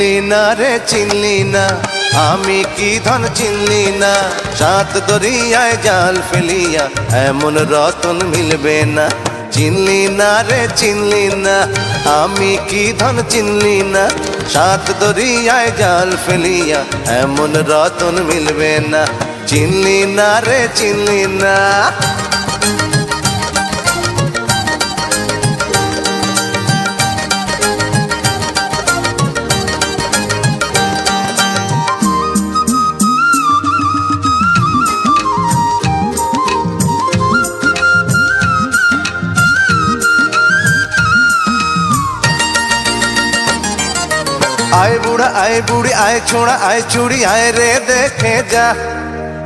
না রে, চিনলি না। আমি কি ধন চিনলি না? সাত দরিয়ায় জাল ফেলিয়া এমন রতন মিলবে না। চিনলি না রে, চিনলি না। আমি কি ধন চিনলি না? সাত দরিয়ায় জাল ফেলিয়া এমন রতন মিলবে না। চিনলি না রে, চিনলি না। আয় বুড়া, আয় বুড়ি, আয় ছোড়া আয় চুড়ি আয় রে দেখে যা।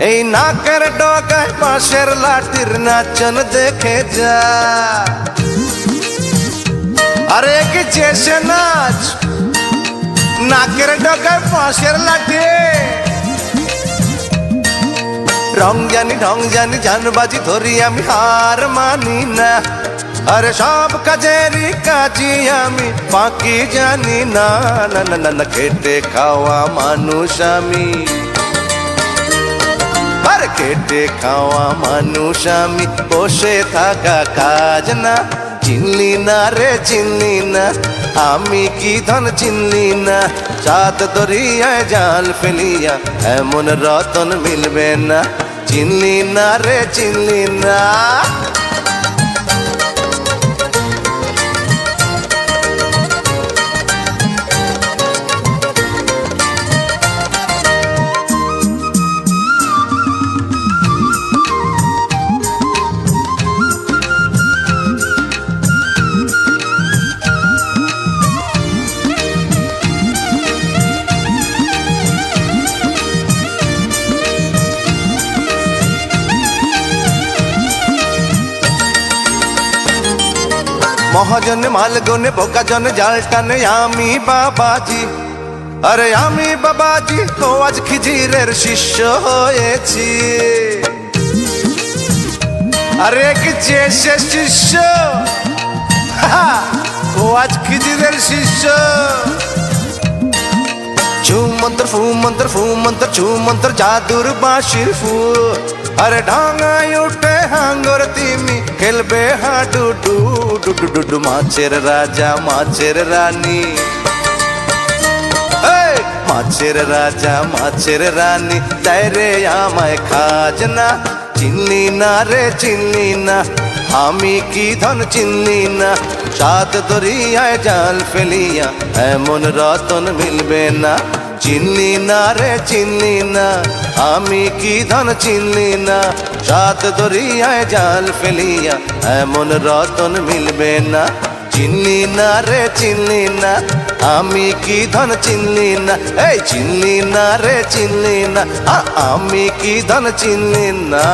এই নাকের ডগায় পাশের লাঠির নাচন দেখে যা। আরে কি চেষে নাচ? নাকের ডগায় পাশের লাঠি। রং জানি ঢং জানি, জানবাজি ধরি আমি, হার মানি না। আরে সব কাজেরই কাজই আমি, বাকি জানি না না না না, খেটে খাওয়া মানুষ আমি। আর খেটে খাওয়া মানুষ আমি, বসে থাকা কাজ না, চিনলি না রে, চিনলি না, আমি কি ধন চিনলি না, চাঁদ দরিয়ায় জাল ফেলিয়া এমন রতন মিলবে না, চিনলি না রে, চিনলি না। মহাজনে মালগনে, বোকাজন জাল টানে আমি বাবাজি। আরে আমি বাবাজি, তো আজ খিজিরের শিষ্য হয়েছি। আরে কি চেষে শিষ্য? ও আজ খিজিরের শিষ্য। মন্ত্র ফু মন্ত্র ফু মন্ত্র ছু মন্ত্র জাদুর বাঁশির ফু আরে ঢাঙায় উঠে হাঙ্গর তিমি খেলবে হাডু ডু ডু ডু ডু মাছের রাজা মাছের রানী মাছের রাজা মাছের রানী তাই রে আমায় খাজনা চিনলি না রে চিনলি না আমি কি ধন চিনলি না সাত দরিয়ায় জাল ফেলিয়া এমন রতন মিলবে না চিনলি না রে চিনলি না। আমি কি ধন চিনলি না? সাত দরিয়ায় জাল ফেলিয়া এমন রতন মিলবে না। চিনলি না রে চিনলি না। আমি কি ধন চিনলি না? এই চিনলি না রে চিনলি না। আমি কি ধন চিনলি না?